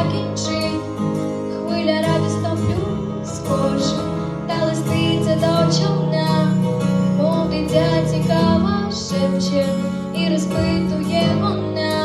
закінчи, хвиля радісно скоч, та листиться до човна, мов дитя цікава шепче. І розпитує вона.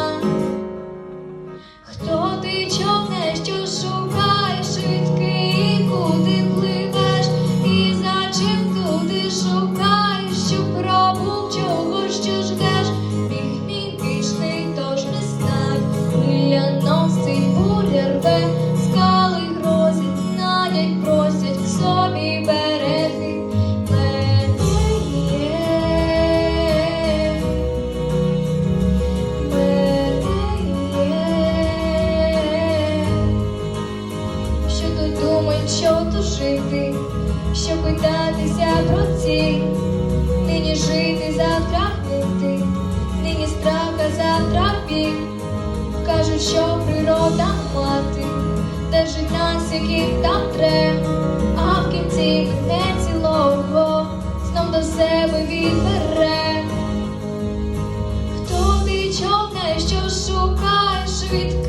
Вчитися трудці, нині жити завтра ти, нині страха завтра біль. Кажуть, що природа мати, держить нас, яких там тре, а в кінці не цілого знов до себе відбере. Хто ти човне, що шукаєш від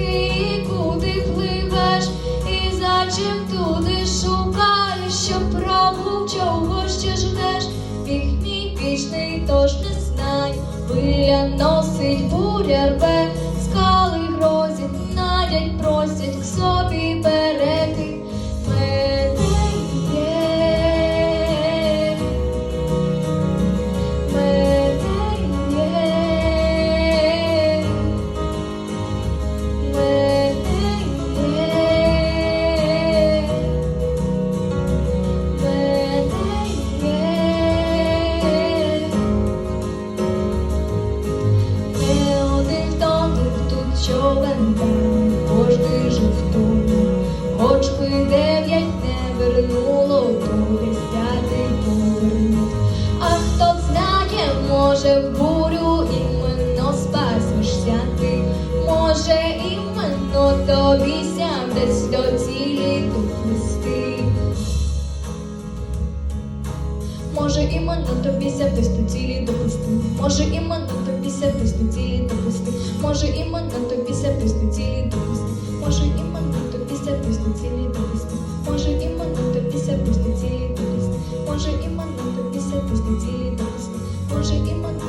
біг мій вічний, тож не знай, пиля носить буря рве, скали грозять, надять, просять. К до цілі допусти. Може і мене тобі сятись до цілі допусти. Може і мене тобі сятись до цілі допусти. Може і мене тобі сятись до цілі допусти. Може і мене тобі сятись до цілі допусти. Може і мене тобі сятись до цілі допусти. Може і мене тобі сятись до цілі допусти. Може і мене